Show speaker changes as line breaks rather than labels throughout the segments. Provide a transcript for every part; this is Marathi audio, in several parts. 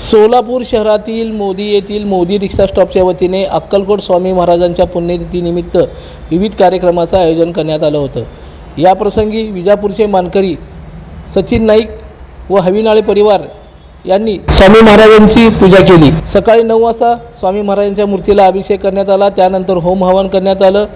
सोलापूर शहरातील मोदी येथील मोदी रिक्षा स्टॉपच्या वतीने अक्कलकोट स्वामी महाराजांच्या पुण्यतिथीनिमित्त विविध कार्यक्रमाचं आयोजन करण्यात आलं होतं. याप्रसंगी विजापूरचे मानकरी सचिन नाईक व हविनाळे परिवार यांनी स्वामी महाराजांची पूजा केली सकाळी नऊ वाजता स्वामी महाराजांच्या मूर्तीला अभिषेक करण्यात आला त्यानंतर होम हवन करण्यात आलं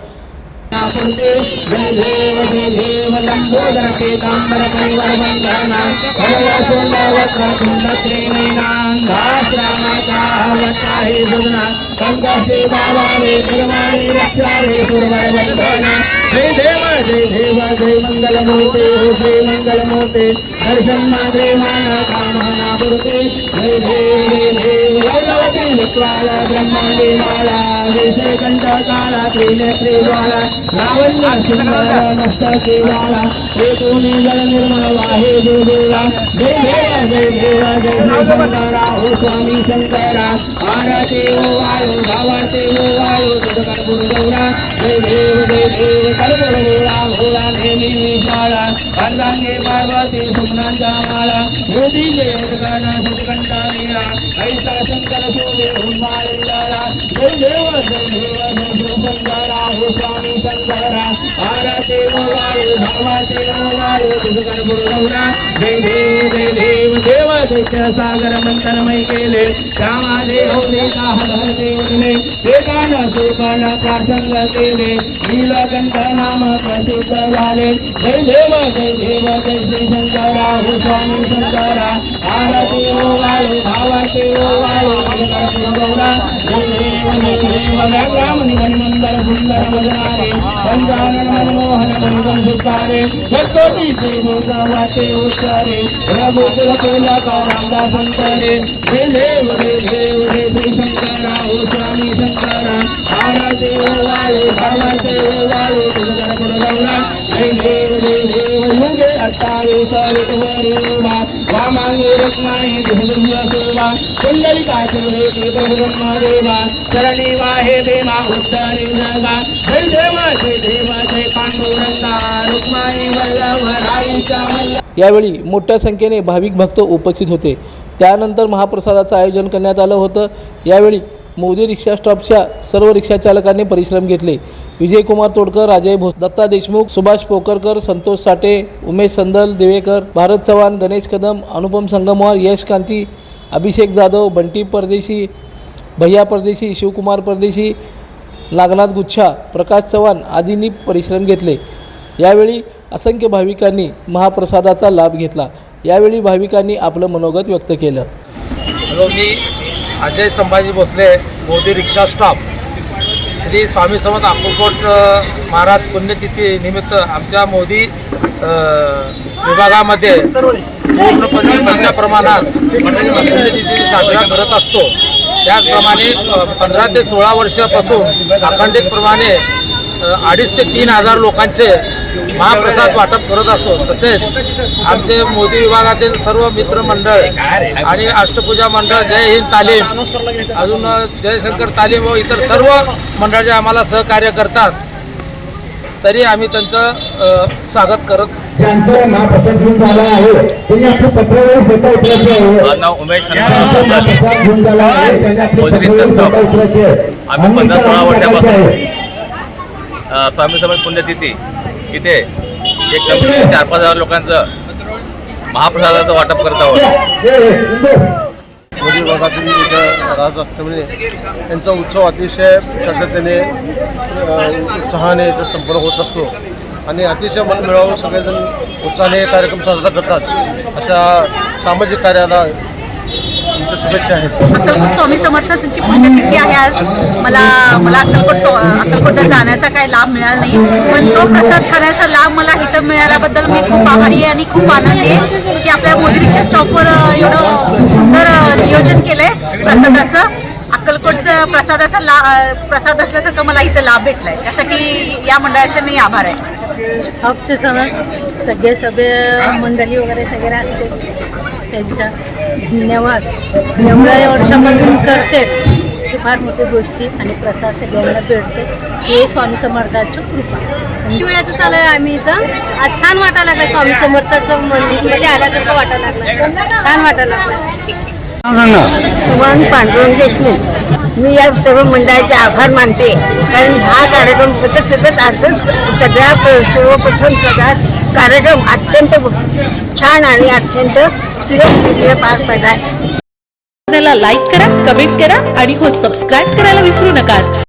देव देव वट्टा हे सुजना कंकस्ते बाबा रे निर्माणी रक्षा रे सुरवर बंधना जय देव जय देव जय मंगल मूर्ते हो जय मंगल मूर्ते दर्शन माद्रे मान कामना पुरते जय देव देव भगवती विक्राल ब्रह्मांडी माळा विषय कंठ काळा त्रिनेत्री ज्वाला लावण्य सुंदर मस्तके वाला एकूणी जल निर्मळ वाहे देवा जय देव जय देव जय श्री शंकरा हो स्वामी शंकरा आरती ओ वाळू भावाते ओ वाळू तुझकर गुरुगौरा जय देव जय देव कर्पूर गोळा भोळा नेहमी विशाळा अर्धांगे पार्वती सुमनांचा माळा योधी जय उदगण सुतकंठा नीळा ऐसा शंकर शोभे हुंबाळा जय देव जय देव जय श्री शंकरा हो स्वामी शंकरा आरती ओ वाळू दैत्य सागर मंथनमय केले श्यामा देव देता हर हर प्रासंग केले नीलकंठ नाम प्रसिद्ध झाले जय देव जय देव जय श्री शंकरा हो स्वामी शंकरा आरती ओ वाळू ओ वाळू जय देव जय देव व्याग्राम मंदर सुंदर पंचानन मनमोहन दुकारे सुतारे भक्तोटी देव गावाते उच्चारे रघुकुल केला का रामदास अंतरे जय देव जय देव जय श्री शंकरा ओ स्वामी शंकरा आरती वाळू भावाते ओ वाळू तुझकर गुरुगौरा जय देव देव युगे वामांगी रुक्माई दुर्दुर्य सेवा कुंडलिकाचे चरणी वाहे भीमा जगा जय जय जय पांडुरंगा रुक्माई वल्लभ राईचा मल्ल
यावेळी मोठ्या संख्येने भाविक भक्त उपस्थित होते. त्यानंतर महाप्रसादाचं आयोजन करण्यात आलं होतं. यावेळी मोदी रिक्षा स्टॉपच्या सर्व रिक्षा चालकांनी परिश्रम घेतले. विजयकुमार तोडकर राजय भोस दत्ता देशमुख सुभाष पोकरकर संतोष साठे उमेश संदल दिवेकर भारत चव्हाण गणेश कदम अनुपम संगमवार यश कांती अभिषेक जाधव बंटी परदेशी भैया परदेशी शिवकुमार परदेशी नागनाथ गुच्छा प्रकाश चव्हाण आदींनी परिश्रम घेतले. यावेळी असंख्य भाविकांनी महाप्रसादाचा लाभ घेतला. यावेळी भाविकांनी आपलं मनोगत व्यक्त केलं.
मी अजय संभाजी भोसले मोदी रिक्षा स्टॉप. श्री स्वामी समर्थ अक्कलकोट महाराज पुण्यतिथी निमित्त आमच्या मोदी विभागामध्ये पूर्णपणे मोठ्या प्रमाणात पुण्यतिथी साजरा करत असतो. त्याचप्रमाणे पंधरा ते सोळा वर्षापासून अखंडितप्रमाणे अडीच ते तीन हजार लोकांचे महाप्रसाद वाटप करत असतो. तसेच आमचे मोदी विभागातील सर्व मित्रमंडळ आणि अष्टपूजा मंडळ जय हिंद तालीम अजून जयशंकर तालीम व इतर सर्व मंडळ जे आम्हाला सहकार्य करतात. तरी आम्ही त्यांचं स्वागत करत
नाव उमेश. आम्ही पंधरा सोळा वर्षापासून स्वामी समर्थ पुण्यतिथी. इथे एक कमी चार पाच हजार लोकांचं महाप्रसादाचं वाटप करत आहोत.
मोदी विभागातील इथं राज असल्यामुळे त्यांचा उत्सव अतिशय श्रद्धेने उत्साहाने इथं संपन्न होत असतो. आणि अतिशय मन मिळावं सगळेजण उत्साहाने कार्यक्रम साजरा करतात. अशा सामाजिक कार्याला शुभेच्छा आहेत.
अक्कलकोट स्वामी समर्थांची पुण्यतिथी आहे आज? मला मला अक्कलकोट स्व- अक्कलकोटला जाण्याचा काही लाभ मिळाला नाही. पण तो प्रसाद खाण्याचा लाभ मला इथं मिळाल्याबद्दल मी खूप आभारी आहे आणि खूप आनंदी आहे की आपल्या मोदी रिक्षा स्टॉपवर अ, एवढं सुंदर अ, नियोजन केलंय प्रसादाचं. अक्कलकोटचं प्रसादाचा ला अ, प्रसाद असल्यासारखं मला इथं लाभ भेटलाय. त्यासाठी या मंडळाचे मी आभार आहे.
स्टॉपचे सगळे सगळे सगळे मंडळी वगैरे सगळे राहते त्यांचा धन्यवाद एवढ्या वर्षापासून करते. ही फार मोठी गोष्टी आणि प्रसाद सगळ्यांना भेटतो. हे स्वामी समर्थाची कृपा
किती वेळाचं चालू आहे आम्ही इथं? आज छान वाटायला लागलं स्वामी समर्थाचं मंदिर. मध्ये आल्यासारखं वाटायला लागलं. छान वाटायला लागलं.
सुमन पांडुरंग देशमुख. मी या सर्व मंडळाचे आभार मानते. कारण हा कार्यक्रम सतत सतत असंच सगळ्या सर्वप्रथम सगळा कार्यक्रम अत्यंत छान आणि अत्यंत सुरक्षित पार पडला
लाईक करा कमेंट करा आणि हो सबस्क्राईब करायला विसरू नका.